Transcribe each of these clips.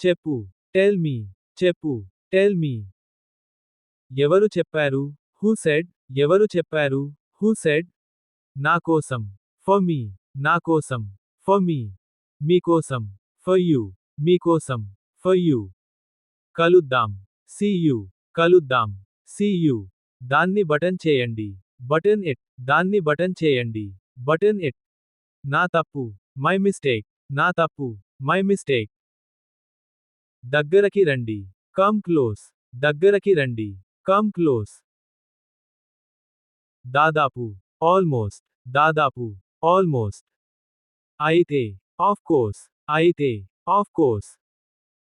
చెప్పు tell me చెప్పు tell me ఎవరు చెప్పారు? హూ సెడ్ ఎవరు చెప్పారు? హూ సెడ్ నా కోసం. ఫర్ మీ నా కోసం. ఫర్ మీ మీకోసం ఫర్ యూ మీకోసం ఫర్ యూ కలుద్దాం. సీ యూ కలుద్దాం. సీ యూ దాన్ని బటన్ చేయండి. బటన్ ఇట్ దాన్ని బటన్ చేయండి. బటన్ ఇట్ నా తప్పు మై మిస్టేక్ నా తప్పు మై మిస్టేక్ దగ్గరకి రండి. Come close. దగ్గరకి రండి. Come close. దాదాపు. ఆల్మోస్ట్. దాదాపు. ఆల్మోస్ట్. అయితే ఆఫ్ కోర్స్. అయితే ఆఫ్ కోర్స్.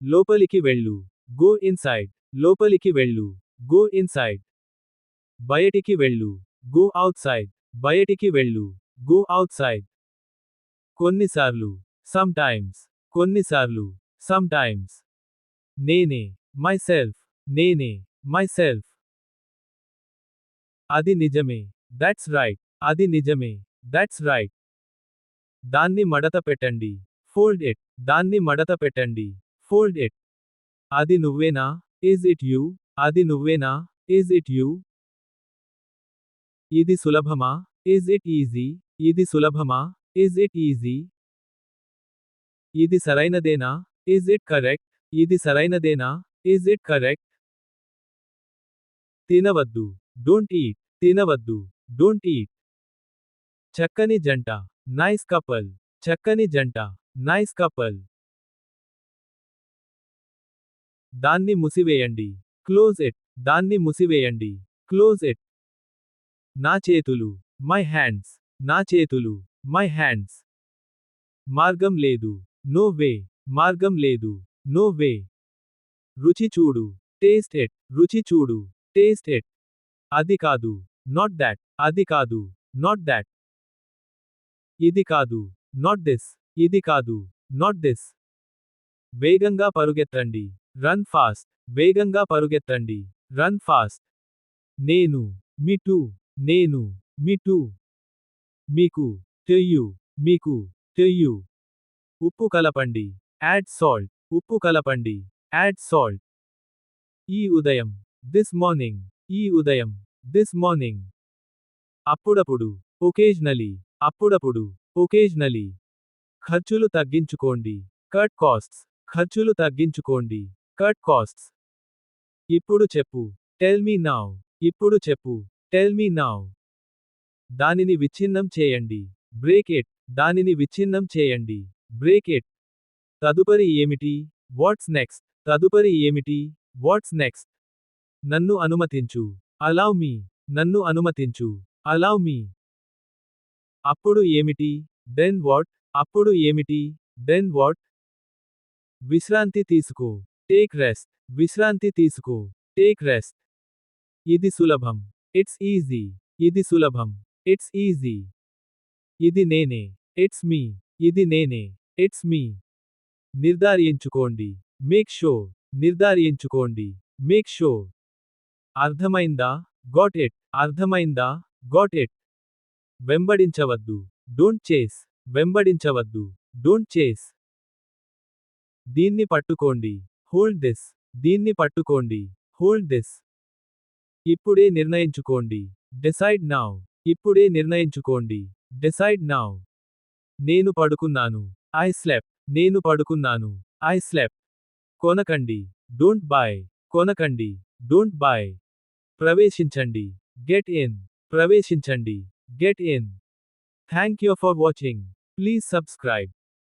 లోపలికి వెళ్ళు. Go inside. లోపలికి వెళ్ళు. Go inside. బయటికి వెళ్ళు. Go outside. బయటికి వెళ్ళు. Go outside. కొన్నిసార్లు. సమ్ టైమ్స్ కొన్నిసార్లు. సమ్ టైమ్స్ నేనే మై సెల్ఫ్ నేనే మై సెల్ఫ్ అది నిజమే దట్స్ రైట్ అది నిజమే దట్స్ రైట్ దాన్ని మడత పెట్టండి ఫోల్డ్ ఇట్ దాన్ని మడత పెట్టండి ఫోల్డ్ ఇట్ అది నువ్వేనా ఇస్ ఇట్ యూ అది నువ్వేనా ఇస్ ఇట్ యూ ఇది సులభమా ఇస్ ఇట్ ఈజీ ఇది సులభమా ఇస్ ఇట్ ఈజీ ఇది సరైనదేనా ఇస్ ఇట్ కరెక్ట్ ఇది సరైనదేనా? ఈజ్ ఇట్ కరెక్ట్ తినవద్దు. డోంట్ ఈట్ తినవద్దు. డోంట్ ఈట్ చక్కని జంట. నైస్ కపల్ చక్కని జంట. నైస్ కపల్ దాన్ని ముసివేయండి. క్లోజ్ ఇట్ దాన్ని ముసివేయండి. క్లోజ్ ఇట్ నా చేతులు. మై హ్యాండ్స్ నా చేతులు. మై హ్యాండ్స్ మార్గం లేదు. నో వే మార్గం లేదు. నో వే రుచి చూడు. టేస్ట్ ఎట్ రుచి చూడు. టేస్ట్ ఎట్ అది కాదు. నాట్ దాట్ అది కాదు. నాట్ దాట్ ఇది కాదు. నాట్ దిస్ ఇది కాదు. నాట్ దిస్ వేగంగా పరుగెత్తండి. రన్ ఫాస్ట్ వేగంగా పరుగెత్తండి. రన్ ఫాస్ట్ నేను మీ టూ నేను మీ టూ. మీకు తెయ్యు మీకు తెయ్యు ఉప్పు కలపండి. యాడ్ సాల్ట్ ఉప్పు కలపండి. యాడ్ సాల్ట్ ఈ ఉదయం. దిస్ మార్నింగ్ ఈ ఉదయం. దిస్ మార్నింగ్ అప్పుడప్పుడు. ఒకేజ్నలీ అప్పుడప్పుడు. ఒకేజ్నలీ ఖర్చులు తగ్గించుకోండి. కట్ కాస్ట్స్ ఖర్చులు తగ్గించుకోండి. కట్ కాస్ట్స్ ఇప్పుడు చెప్పు. టెల్ మీ నావ్ ఇప్పుడు చెప్పు. టెల్ మీ నావ్ దానిని విచ్ఛిన్నం చేయండి. బ్రేక్ ఇట్ దానిని విచ్ఛిన్నం చేయండి. బ్రేక్ ఇట్ తదుపరి ఏమిటి? వాట్స్ నెక్స్ట్ తదుపరి ఏమిటి? వాట్స్ నెక్స్ట్ నన్ను అనుమతించు. అలౌ మీ నన్ను అనుమతించు. అలౌ మీ అప్పుడు ఏమిటి? దెన్ వాట్ అప్పుడు ఏమిటి? దెన్ వాట్ విశ్రాంతి తీసుకో. టేక్ రెస్ట్ విశ్రాంతి తీసుకో. టేక్ రెస్ట్ ఇది సులభం. ఇట్స్ ఈజీ ఇది సులభం. ఇట్స్ ఈజీ ఇది నేనే. ఇట్స్ మీ ఇది నేనే. ఇట్స్ మీ నిర్ధారించుకోండి. మేక్ షో నిర్ధారించుకోండి. మేక్ షో అర్థమైందా? గాట్ ఇట్ అర్థమైందా? Got it వెంబడించవద్దు. Don't chase. వెంబడించవద్దు. Don't chase. దీన్ని పట్టుకోండి. Hold this. దీన్ని పట్టుకోండి. Hold this. ఇప్పుడే నిర్ణయించుకోండి. Decide now. ఇప్పుడే నిర్ణయించుకోండి. Decide now. నేను పడుకున్నాను. ఐ స్లెప్ నేను పడుకున్నాను. I slept. కొనకండి. డోంట్ బాయ్ కొనకండి. Don't buy ప్రవేశించండి. Get in. ప్రవేశించండి. Get in. Thank you for watching. Please subscribe.